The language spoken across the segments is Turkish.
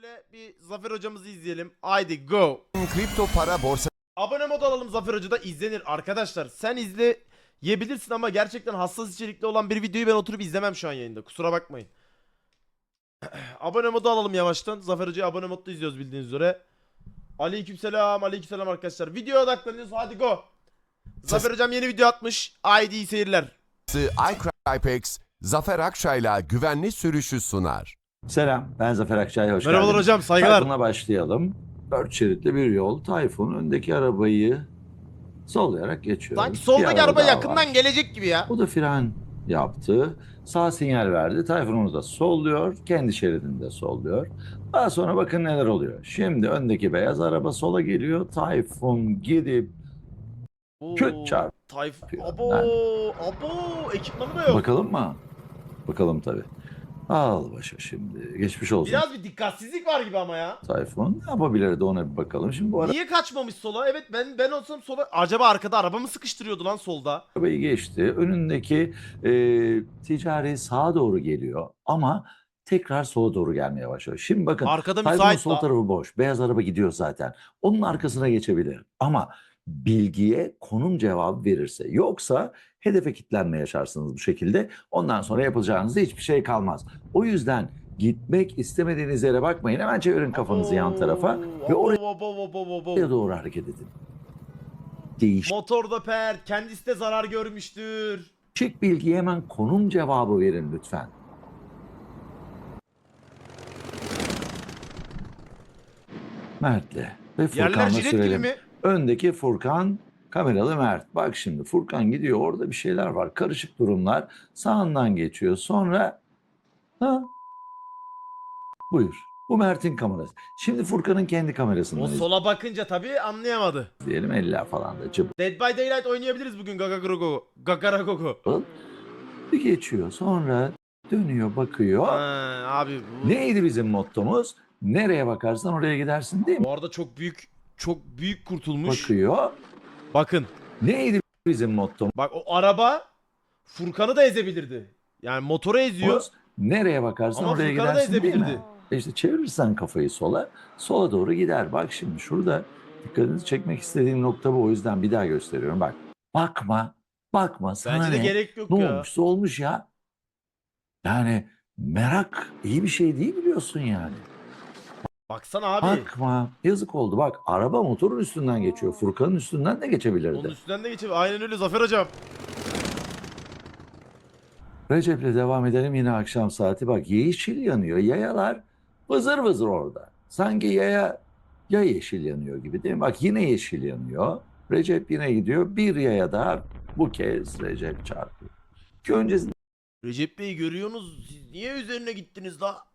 şöyle bir Zafer hocamızı izleyelim. Haydi go. kripto para borsa Abone mod alalım Zafer Hoca'da izlenir. Arkadaşlar sen izle yiyebilirsin ama gerçekten hassas içerikli olan bir videoyu ben oturup izlemem şu an yayında. Kusura bakmayın. abone modu alalım yavaştan. Zafer Hoca'yı abone modda izliyoruz bildiğiniz üzere. Aleykümselam, aleykümselam arkadaşlar. Videoya odaklanıyoruz. Hadi go. Zafer Hocam yeni video atmış. Haydi iyi seyirler. iCrypex, Zafer Akçay'la güvenli sürüşü sunar. Selam, ben Zafer Akçay. Hoş Merhabalar geldiniz. hocam, saygılar. Tayfun'la başlayalım. Dört şeritli bir yol. Tayfun öndeki arabayı sollayarak geçiyor. Sanki Bir soldaki araba daha yakından var. gelecek gibi ya. O da fren yaptı. Sağ sinyal verdi. Tayfun onu da solluyor. Kendi şeridinde solluyor. Daha sonra bakın neler oluyor. Şimdi öndeki beyaz araba sola geliyor. Tayfun gidip Küt çarp. Tayf. Abo, abo ekipmanı da yok. bakalım mı? Bakalım tabii. Al başa şimdi. Geçmiş olsun Biraz bir dikkatsizlik var gibi ama ya. Tayfun. Ne yapabilirdi ona bir bakalım. Şimdi bu Niye kaçmamış sola? Evet ben ben olsam sola. Acaba arkada araba mı sıkıştırıyordu lan solda? arabayı geçti. Önündeki e, ticari sağa doğru geliyor ama tekrar sola doğru gelmeye başlıyor. Şimdi bakın Arkada Tayfun'un müsait sol la. tarafı boş. Beyaz araba gidiyor zaten. Onun arkasına geçebilir. Ama bilgiye konum cevabı verirse yoksa hedefe kilitlenme yaşarsınız bu şekilde. Ondan sonra yapacağınız hiçbir şey kalmaz. O yüzden gitmek istemediğiniz yere bakmayın. Hemen çevirin kafanızı yan tarafa ve oraya doğru hareket edin. Değiş Motorda pert, kendisi de zarar görmüştür. Çık bilgiye hemen konum cevabı verin lütfen. Mert'le ve Yerler Furkan'la jilet gibi sürelim. mi? Öndeki Furkan, kameralı Mert. Bak şimdi Furkan gidiyor orada bir şeyler var. Karışık durumlar. Sağından geçiyor. Sonra ha buyur. Bu Mert'in kamerası. Şimdi Furkan'ın kendi O kamerasından sola bakınca tabii anlayamadı. izleyelim. Eller falan da cıbıl. Dead by Daylight oynayabiliriz bugün Gagaragogo. Gagaragogo. Bir geçiyor. Sonra dönüyor bakıyor. Ha, abi bu, Neydi bizim mottomuz? Nereye bakarsan oraya gidersin değil mi? bu arada çok büyük çok büyük kurtulmuş. Bakıyor. Bakın. Neydi bizim mottomuz? Bak o araba Furkan'ı da ezebilirdi. Yani motoru eziyor. Nereye bakarsan Ama oraya Furkan'ı da gidersin değil mi? ezebilirdi. E İşte çevirirsen kafayı sola, sola doğru gider. Bak şimdi şurada dikkatinizi çekmek istediğim nokta bu. O yüzden bir daha gösteriyorum. Bak. Bakma. Bakma. Sana Bence de ne? gerek yok ne ya. olmuşsa olmuş ya. Yani merak iyi bir şey değil biliyorsun yani. Baksana abi. Bakma. Yazık oldu. Bak araba motorun üstünden geçiyor. Furkan'ın üstünden de geçebilirdi. Onun üstünden de geçebilir. Aynen öyle Zafer hocam. Recep'le devam edelim yine akşam saati. Bak yeşil yanıyor. Yayalar vızır vızır orada. Sanki yaya ya yeşil yanıyor gibi değil mi? Bak yine yeşil yanıyor. Recep yine gidiyor. Bir yaya daha bu kez Recep çarpıyor. Ki öncesinde Recep Bey görüyorsunuz. Siz niye üzerine gittiniz la?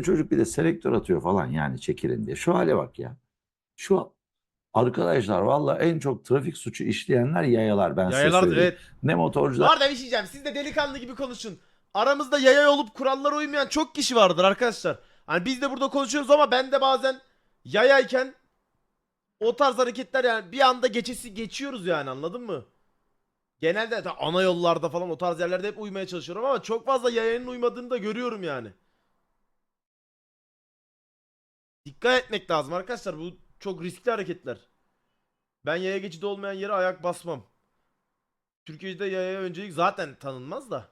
Çocuk bir de selektör atıyor falan yani çekilin diye. Şu hale bak ya. Şu arkadaşlar valla en çok trafik suçu işleyenler yayalar ben size Yayalar söyleyeyim. evet. Ne motorcular arada bir şey diyeceğim. Siz de delikanlı gibi konuşun. Aramızda yaya olup kurallara uymayan çok kişi vardır arkadaşlar. Hani biz de burada konuşuyoruz ama ben de bazen yayayken o tarz hareketler yani bir anda geçesi geçiyoruz yani anladın mı? Genelde de ana yollarda falan o tarz yerlerde hep uymaya çalışıyorum ama çok fazla yayanın uymadığını da görüyorum yani. Dikkat etmek lazım arkadaşlar. Bu çok riskli hareketler. Ben yaya geçidi olmayan yere ayak basmam. Türkiye'de yaya öncelik zaten tanınmaz da.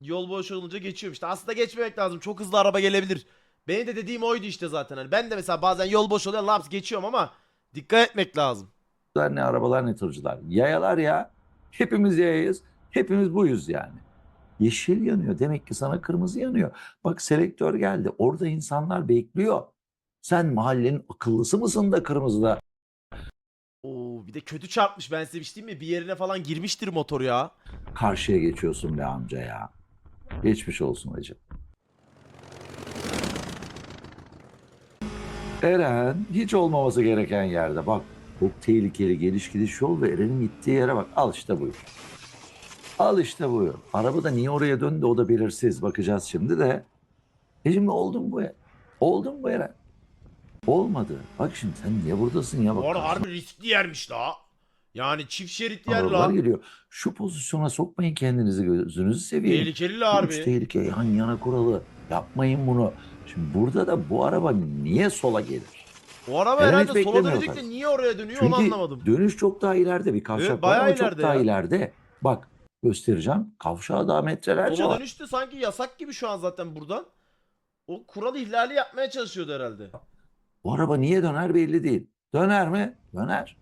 Yol boş olunca geçiyorum işte. Aslında geçmemek lazım. Çok hızlı araba gelebilir. Benim de dediğim oydu işte zaten. Hani ben de mesela bazen yol boş oluyor laps geçiyorum ama dikkat etmek lazım. ne arabalar ne tırcılar. Yayalar ya. Hepimiz yayayız. Hepimiz buyuz yani. Yeşil yanıyor. Demek ki sana kırmızı yanıyor. Bak selektör geldi. Orada insanlar bekliyor. Sen mahallenin akıllısı mısın da kırmızıda Oo bir de kötü çarpmış ben size bir şey diyeyim mi? Bir yerine falan girmiştir motor ya. karşıya geçiyorsun be amca ya. Geçmiş olsun hacı. Eren hiç olmaması gereken yerde. Bak çok tehlikeli geliş gidiş yol ve Eren'in gittiği yere bak. Al işte buyur. Al işte buyur. Araba da niye oraya döndü o da belirsiz. Bakacağız şimdi de. E şimdi oldu mu bu ya? Oldu mu bu Eren? Olmadı. Bak şimdi sen niye buradasın ya? Bak, Bu arada harbi riskli yermiş la. Yani çift şeritli yer arabalar la. geliyor. Şu pozisyona sokmayın kendinizi gözünüzü seveyim. Tehlikeli la harbi. Üç tehlike yan yana kuralı. Yapmayın bunu. Şimdi burada da bu araba niye sola gelir? O araba hiç herhalde sola beklemiyor dönecek de niye oraya dönüyor onu Çünkü anlamadım. dönüş çok daha ileride bir kavşak Evet, var bayağı ama çok ileride daha ya. ileride. Bak göstereceğim. Kavşağı daha metrelerce Sola var. dönüş de sanki yasak gibi şu an zaten buradan. O kural ihlali yapmaya çalışıyordu herhalde. Bu araba niye döner belli değil. Döner mi? Döner.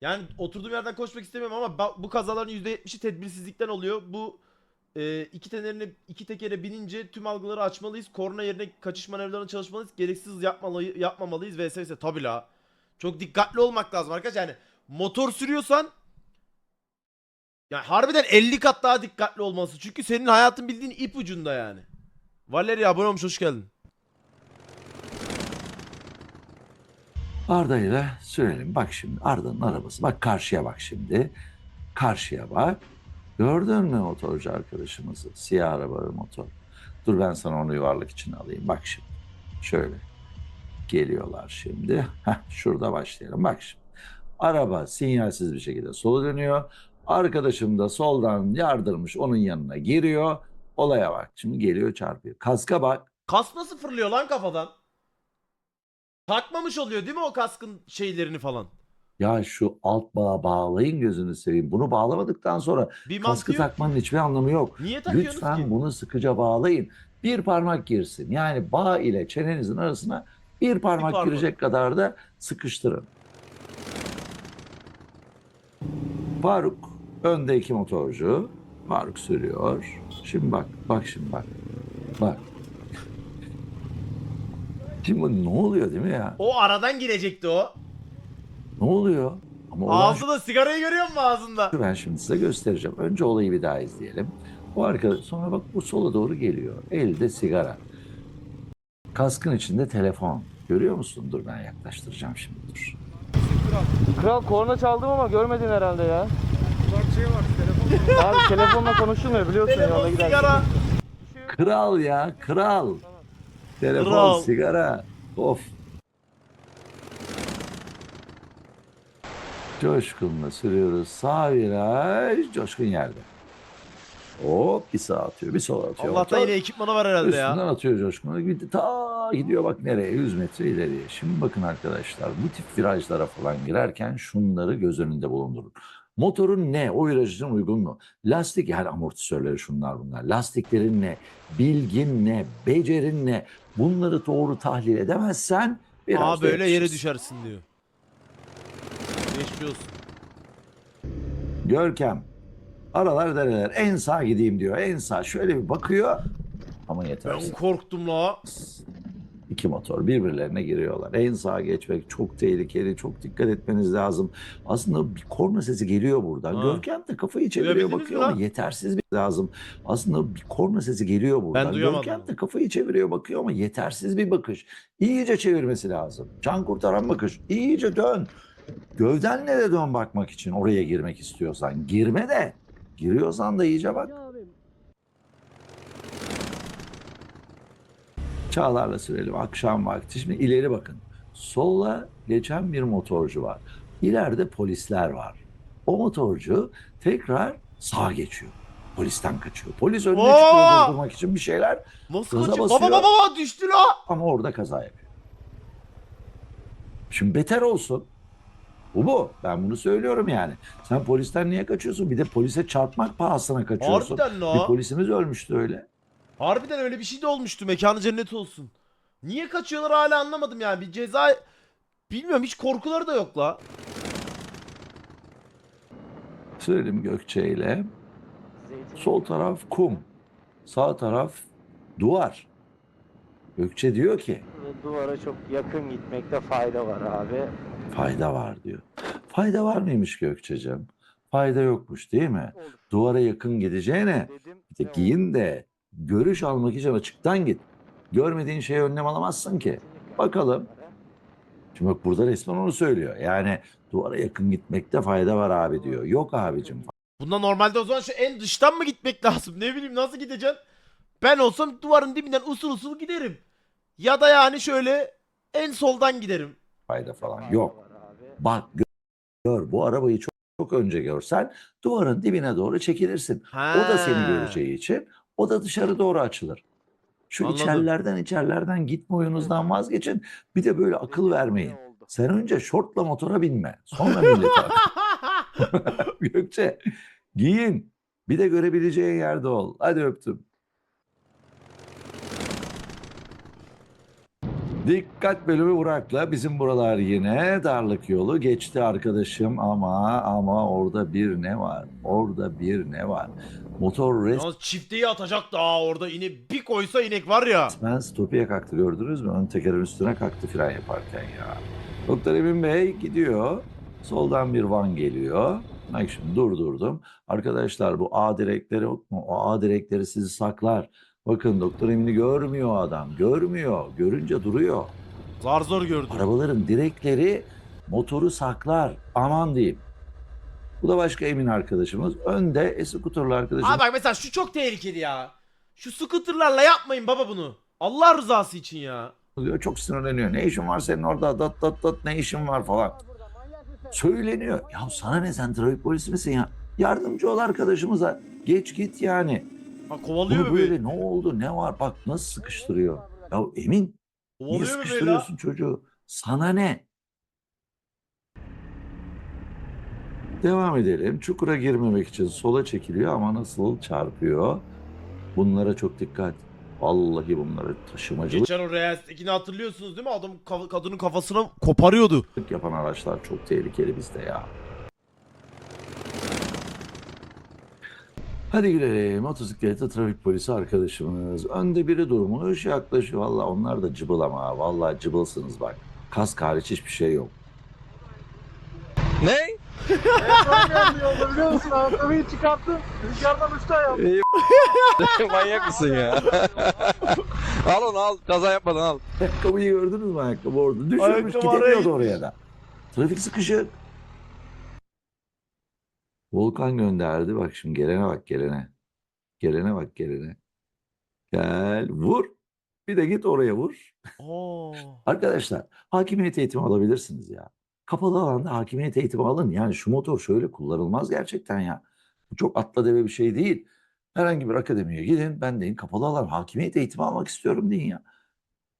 Yani oturduğum yerden koşmak istemiyorum ama ba- bu kazaların %70'i tedbirsizlikten oluyor. Bu e, iki tekerine iki tekere binince tüm algıları açmalıyız. Korna yerine kaçış manevralarını çalışmalıyız. Gereksiz yapmalı, yapmamalıyız vs. vs. Tabii la. Çok dikkatli olmak lazım arkadaşlar. Yani motor sürüyorsan yani harbiden 50 kat daha dikkatli olması. Çünkü senin hayatın bildiğin ip ucunda yani. Valeri abone olmuş hoş geldin. Arda ile sürelim. Bak şimdi Arda'nın arabası. Bak karşıya bak şimdi. Karşıya bak. Gördün mü motorcu arkadaşımızı? Siyah arabalı motor. Dur ben sana onu yuvarlak için alayım. Bak şimdi. Şöyle. Geliyorlar şimdi. Heh, şurada başlayalım. Bak şimdi. Araba sinyalsiz bir şekilde sola dönüyor. Arkadaşım da soldan yardırmış onun yanına giriyor. Olaya bak. Şimdi geliyor çarpıyor. Kaska bak. Kask nasıl fırlıyor lan kafadan? Takmamış oluyor değil mi o kaskın şeylerini falan? Ya şu alt bağa bağlayın gözünü seveyim. Bunu bağlamadıktan sonra Bir kaskı mantığı yok. takmanın hiçbir anlamı yok. Niye takıyorsunuz Lütfen ki? bunu sıkıca bağlayın. Bir parmak girsin. Yani bağ ile çenenizin arasına bir parmak, parmak. girecek kadar da sıkıştırın. Faruk önde iki motorcu. Faruk sürüyor. Şimdi bak, bak şimdi bak. Bak. Şimdi bu ne oluyor değil mi ya? O aradan girecekti o. Ne oluyor? Ama olan Ağzında sigarayı görüyor musun ağzında? Ben şimdi size göstereceğim. Önce olayı bir daha izleyelim. Bu arkadaş sonra bak bu sola doğru geliyor. Elde sigara. Kaskın içinde telefon. Görüyor musun? Dur ben yaklaştıracağım şimdi dur. Kral korna çaldım ama görmedin herhalde ya. Abi telefonla konuşulmuyor biliyorsun yolda Telefon giderken. sigara. Kral ya kral. Telefon Kral. sigara. Of. Coşkun'la sürüyoruz. Sağ viraj. Coşkun yerde. Hop bir sağa atıyor bir sola atıyor. Allah'tan Motor- yine ekipmanı var herhalde Üstünden ya. atıyor coşkunu. Gitti, ta gidiyor bak nereye 100 metre ileriye. Şimdi bakın arkadaşlar bu tip virajlara falan girerken şunları göz önünde bulundurun. Motorun ne? O viraj için uygun mu? Lastik yani amortisörleri şunlar bunlar. Lastiklerin ne? Bilgin ne? Becerin ne? Bunları doğru tahlil edemezsen biraz Aa böyle yere yetişirsin. düşersin diyor. Geçmiş olsun. Görkem. Aralar dereler. En sağ gideyim diyor. En sağ. Şöyle bir bakıyor. Ama yeter. Ben korktum la. İki motor birbirlerine giriyorlar. En sağa geçmek çok tehlikeli, çok dikkat etmeniz lazım. Aslında bir korna sesi geliyor buradan. Ha. Görkem de kafayı çeviriyor bakıyor ama yetersiz bir lazım. Aslında bir korna sesi geliyor buradan. duyamadım Görkem de kafayı çeviriyor bakıyor ama yetersiz bir bakış. İyice çevirmesi lazım. Can kurtaran bakış. İyice dön. Gövdenle de dön bakmak için oraya girmek istiyorsan. Girme de. Giriyorsan da iyice bak. Çağlarla sürelim akşam vakti. Şimdi ileri bakın. Sola geçen bir motorcu var. İleride polisler var. O motorcu tekrar sağa geçiyor. Polisten kaçıyor. Polis önüne Oo! çıkıyor durdurmak için bir şeyler Nasıl Gaza kaçıyor? basıyor. Baba baba baba düştü la. ama orada kaza yapıyor. Şimdi beter olsun. Bu bu. Ben bunu söylüyorum yani. Sen polisten niye kaçıyorsun? Bir de polise çarpmak pahasına kaçıyorsun. Harbiden Bir polisimiz ölmüştü öyle. Harbiden öyle bir şey de olmuştu. Mekanı cennet olsun. Niye kaçıyorlar hala anlamadım yani. Bir ceza... Bilmiyorum hiç korkuları da yok la. Sürelim Gökçe ile. Sol taraf kum. Sağ taraf duvar. Gökçe diyor ki Duvara çok yakın gitmekte fayda var abi. fayda var diyor. Fayda var mıymış Gökçe'cim? Fayda yokmuş değil mi? Duvara yakın gideceğine Dedim. bir de giyin de görüş almak için açıktan git. Görmediğin şeye önlem alamazsın ki. Bakalım. Şimdi bak burada resmen onu söylüyor. Yani duvara yakın gitmekte fayda var abi diyor. Yok abicim Bunda normalde o zaman şu en dıştan mı gitmek lazım? Ne bileyim nasıl gideceksin? Ben olsam duvarın dibinden usul usul giderim. Ya da yani şöyle en soldan giderim. fayda falan yok. Bak gör, gör bu arabayı çok, çok önce görsen duvarın dibine doğru çekilirsin. Ha. O da seni göreceği için o da dışarı doğru açılır. Şu Anladım. içerlerden içerlerden gitme oyunuzdan vazgeçin. Bir de böyle akıl vermeyin. Sen önce şortla motora binme. Sonra millete ak- Gökçe giyin. Bir de görebileceğin yerde ol. Hadi öptüm. Dikkat bölümü Burak'la bizim buralar yine darlık yolu geçti arkadaşım ama ama orada bir ne var? Orada bir ne var? Motor Yalnız çifteyi atacak da orada yine bir koysa inek var ya. resmen stopiye kalktı gördünüz mü? Ön tekerin üstüne kalktı fren yaparken ya. Doktor Emin Bey gidiyor. Soldan bir van geliyor. Bak şimdi durdurdum. Arkadaşlar bu A direkleri yok mu? O A direkleri sizi saklar. Bakın Doktor Emin'i görmüyor adam. Görmüyor. Görünce duruyor. Zar zor gördüm. Arabaların direkleri motoru saklar. Aman diyeyim. Bu da başka Emin arkadaşımız. Önde e-scooterlı arkadaşımız. Abi bak mesela şu çok tehlikeli ya. Şu scooterlarla yapmayın baba bunu. Allah rızası için ya. diyor. Çok sinirleniyor. Ne işin var senin orada? Dat dat dat ne işin var falan. Söyleniyor. Ya sana ne sen trafik polisi misin ya? Yardımcı ol arkadaşımıza. Geç git yani. Ha kovalıyor Bunu böyle ne oldu ne var bak nasıl sıkıştırıyor. Ya Emin niye Kovalıyor böyle? sıkıştırıyorsun çocuğu? Sana ne? Devam edelim. Çukura girmemek için sola çekiliyor ama nasıl çarpıyor. Bunlara çok dikkat. Vallahi bunlara taşımacılık Geçen o Reels'tekini hatırlıyorsunuz değil mi? Adam kafa- kadının kafasına koparıyordu. yapan araçlar çok tehlikeli bizde ya. Hadi gidelim. Motosikletli trafik polisi arkadaşımız. Önde biri durmuş yaklaşıyor. Valla onlar da cıbıl ama. Valla cıbılsınız bak. Kask hariç hiçbir şey yok. Ne? Yolda biliyor musun? Ayakkabıyı çıkarttım. Rüzgardan uçtu ayağım. Manyak mısın ya? al onu al. Kaza yapmadan al. Ayakkabıyı gördünüz mü ayakkabı orada? Düşürmüş Ayakkabı araya gidemiyordu oraya da. Trafik sıkışık. Volkan gönderdi. Bak şimdi gelene bak gelene. Gelene bak gelene. Gel vur. Bir de git oraya vur. Oo. Arkadaşlar hakimiyet eğitimi alabilirsiniz ya. Kapalı alanda hakimiyet eğitimi alın. Yani şu motor şöyle kullanılmaz gerçekten ya. Bu çok atla deve bir şey değil. Herhangi bir akademiye gidin. Ben deyin kapalı alan hakimiyet eğitimi almak istiyorum deyin ya.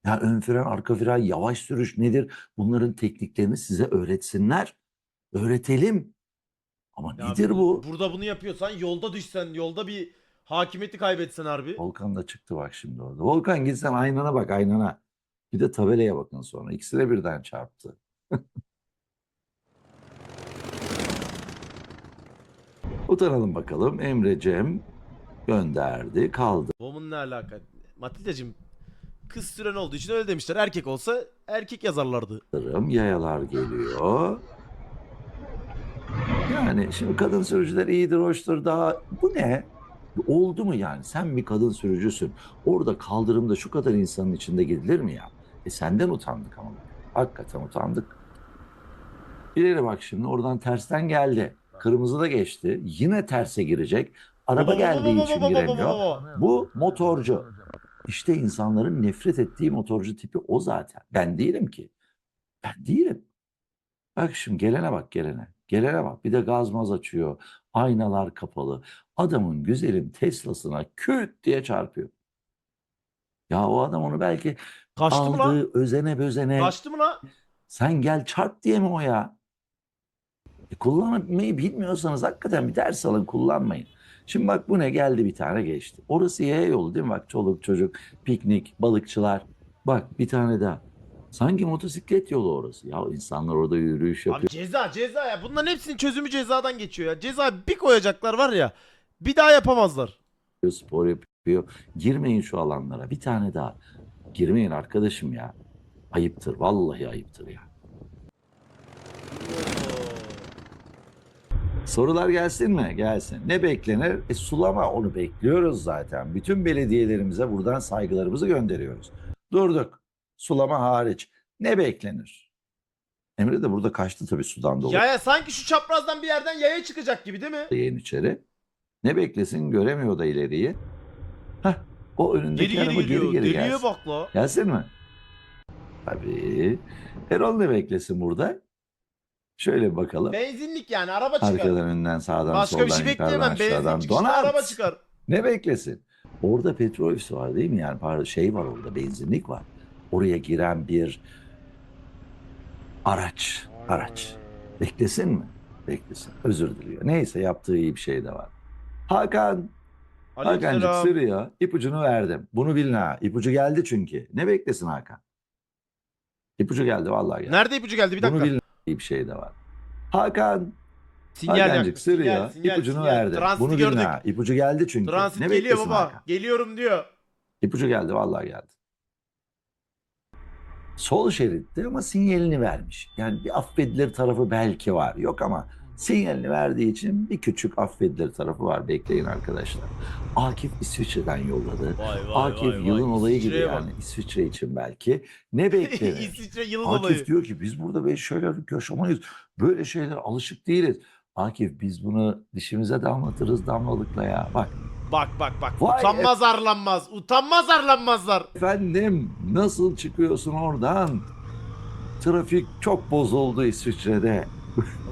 Ya ön fren, arka fren, yavaş sürüş nedir? Bunların tekniklerini size öğretsinler. Öğretelim. Ama Ya nedir bu? Burada bunu yapıyorsan yolda düşsen, yolda bir hakimiyeti kaybetsen harbi. Volkan da çıktı bak şimdi orada. Volkan gitsen aynana bak aynana. Bir de tabelaya bakın sonra. İkisi de birden çarptı. Utanalım bakalım. Emre Cem gönderdi. Kaldı. Woman ne alaka? Matilda'cığım kız süren olduğu için öyle demişler. Erkek olsa erkek yazarlardı. Yayalar geliyor. Yani şimdi kadın sürücüler iyidir, hoştur daha. Bu ne? Oldu mu yani? Sen bir kadın sürücüsün. Orada kaldırımda şu kadar insanın içinde gidilir mi ya? E senden utandık ama. Hakikaten utandık. İleri bak şimdi oradan tersten geldi. Kırmızı da geçti. Yine terse girecek. Araba geldiği için giremiyor. Bu motorcu. İşte insanların nefret ettiği motorcu tipi o zaten. Ben değilim ki. Ben değilim. Bak şimdi gelene bak gelene. Gelene bak. Bir de gaz maz açıyor. Aynalar kapalı. Adamın güzelim Tesla'sına küt diye çarpıyor. Ya o adam onu belki Kaçtı mı lan? aldığı özene bözene Kaçtı mı lan? sen gel çarp diye mi o ya? E, kullanmayı bilmiyorsanız hakikaten bir ders alın kullanmayın. Şimdi bak bu ne geldi bir tane geçti. Orası yaya yolu değil mi? Bak çoluk çocuk, piknik, balıkçılar. Bak bir tane daha. Sanki motosiklet yolu orası. Ya insanlar orada yürüyüş yapıyor. Abi ceza ceza ya. Bunların hepsinin çözümü cezadan geçiyor ya. Ceza bir koyacaklar var ya. Bir daha yapamazlar. spor yapıyor. Girmeyin şu alanlara. Bir tane daha. Girmeyin arkadaşım ya. Ayıptır. Vallahi ayıptır ya. Sorular gelsin mi? Gelsin. Ne beklenir? E, sulama onu bekliyoruz zaten. Bütün belediyelerimize buradan saygılarımızı gönderiyoruz. Durduk. Sulama hariç. Ne beklenir? Emre de burada kaçtı tabii sudan dolayı. Ya ya sanki şu çaprazdan bir yerden yaya çıkacak gibi değil mi? Yayın içeri. Ne beklesin göremiyor da ileriyi. Heh, o önündeki Geri geri araba gidiyor. geri geri Deliye gelsin. bak la. Gelsin mi? Tabii. Erol ne beklesin burada? Şöyle bakalım. Benzinlik yani araba çıkar. Arkadan önden sağdan Başka soldan bir şey yukarıdan bekleyemem. aşağıdan donat. araba çıkar. Ne beklesin? Orada petrol ofisi var değil mi? Yani pardon şey var orada benzinlik var. Oraya giren bir araç. Araç. Beklesin mi? Beklesin. Özür diliyor. Neyse yaptığı iyi bir şey de var. Hakan. Hakan'cık Aleykümselam. sırıyor. İpucunu verdim. Bunu bilin ha. İpucu geldi çünkü. Ne beklesin Hakan? İpucu geldi vallahi geldi. Nerede ipucu geldi bir dakika. Bunu bilin iyi bir şey de var. Hakan. Sinyal Hakan'cık yaktı. Sinyal, sinyal, İpucunu sinyal. verdim. Transiti Bunu gördük. ha. İpucu geldi çünkü. Transit ne geliyor baba. Hakan? Geliyorum diyor. İpucu geldi vallahi geldi. Sol şeritte ama sinyalini vermiş. Yani bir affedilir tarafı belki var. Yok ama sinyalini verdiği için bir küçük affedilir tarafı var. Bekleyin arkadaşlar. Akif İsviçre'den yolladı. Vay vay Akif vay vay. yılın olayı gibi bak. yani İsviçre için belki. Ne beklenir? İsviçre yılın Akif olayı. diyor ki biz burada böyle şeyler yaşamayız. Böyle şeyler alışık değiliz. Akif biz bunu dişimize damlatırız damlalıkla ya. Bak Bak bak bak. Vay Utanmaz arlanmaz. Utanmaz arlanmazlar. Efendim nasıl çıkıyorsun oradan? Trafik çok bozuldu İsviçre'de.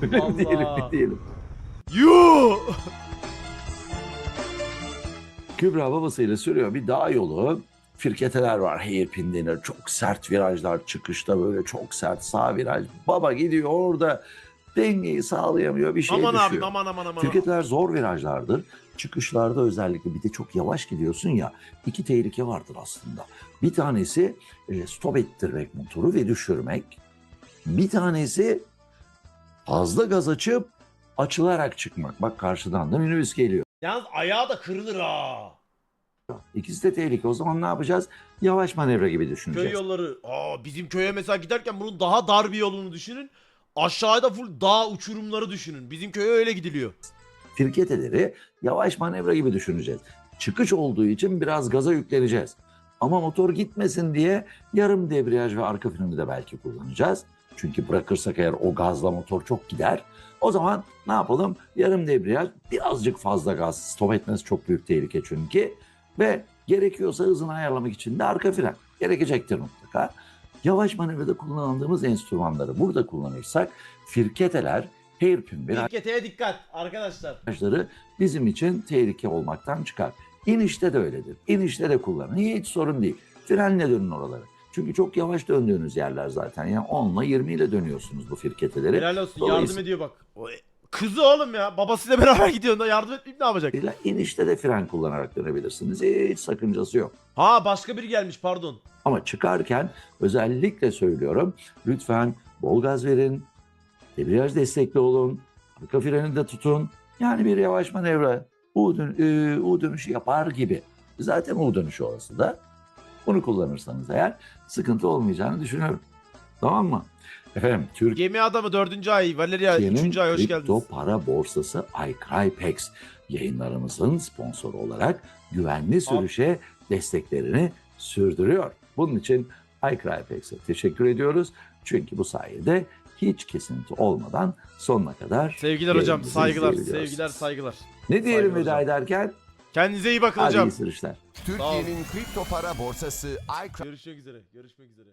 Öyle diyelim mi diyelim. Yuh. Kübra babasıyla sürüyor bir dağ yolu. Firketeler var, hairpin denir. Çok sert virajlar çıkışta böyle çok sert sağ viraj. Baba gidiyor orada dengeyi sağlayamıyor bir şey aman düşüyor. abi aman aman aman. Firketeler zor virajlardır. Çıkışlarda özellikle bir de çok yavaş gidiyorsun ya. iki tehlike vardır aslında. Bir tanesi e, stop ettirmek motoru ve düşürmek. Bir tanesi fazla gaz açıp açılarak çıkmak. Bak karşıdan da minibüs geliyor. Yalnız ayağı da kırılır ha. İkisi de tehlike. O zaman ne yapacağız? Yavaş manevra gibi Köy düşüneceğiz. yolları. Aa bizim köye mesela giderken bunun daha dar bir yolunu düşünün. Aşağıda full dağ uçurumları düşünün. Bizim köye öyle gidiliyor. Firketeleri yavaş manevra gibi düşüneceğiz. Çıkış olduğu için biraz gaza yükleneceğiz. Ama motor gitmesin diye yarım debriyaj ve arka freni de belki kullanacağız. Çünkü bırakırsak eğer o gazla motor çok gider. O zaman ne yapalım? Yarım debriyaj, birazcık fazla gaz. Stop etmesi çok büyük tehlike çünkü. Ve gerekiyorsa hızını ayarlamak için de arka fren. Gerekecektir mutlaka. Yavaş manevrada kullandığımız enstrümanları burada kullanırsak firketeler, hairpin ve Harekete dikkat arkadaşlar. virajları bizim için tehlike olmaktan çıkar. İnişte de öyledir. İnişte de kullanın. Hiç sorun değil. Frenle dönün oraları. Çünkü çok yavaş döndüğünüz yerler zaten. Yani 10 ile 20 ile dönüyorsunuz bu firketeleri. Helal olsun yardım ediyor bak. O- Kızı oğlum ya. Babasıyla beraber gidiyor. da Yardım etmeyip ne yapacak? Dolayısıyla inişte de fren kullanarak dönebilirsiniz. Hiç sakıncası yok. Ha başka biri gelmiş pardon. Ama çıkarken özellikle söylüyorum. Lütfen bol gaz verin. Debriyaj destekli olun. Arka freni de tutun. Yani bir yavaş manevra. U, dön- e, U dönüşü yapar gibi. Zaten U dönüşü orası da. Bunu kullanırsanız eğer sıkıntı olmayacağını düşünüyorum. Tamam mı? Efendim Türkiye'nin Gemi adamı dördüncü ay. Valeria üçüncü ay hoş kripto geldiniz. para borsası iCrypex yayınlarımızın sponsoru olarak güvenli sürüşe desteklerini sürdürüyor. Bunun için iCrypex'e teşekkür ediyoruz. Çünkü bu sayede hiç kesinti olmadan sonuna kadar Sevgiler hocam. Saygılar. Sevgiler saygılar. Ne diyelim Saygılar veda hocam. ederken? Kendinize iyi bakın Hadi hocam. iyi sürüşler. Türkiye'nin kripto para borsası iCry Görüşmek üzere. Görüşmek üzere.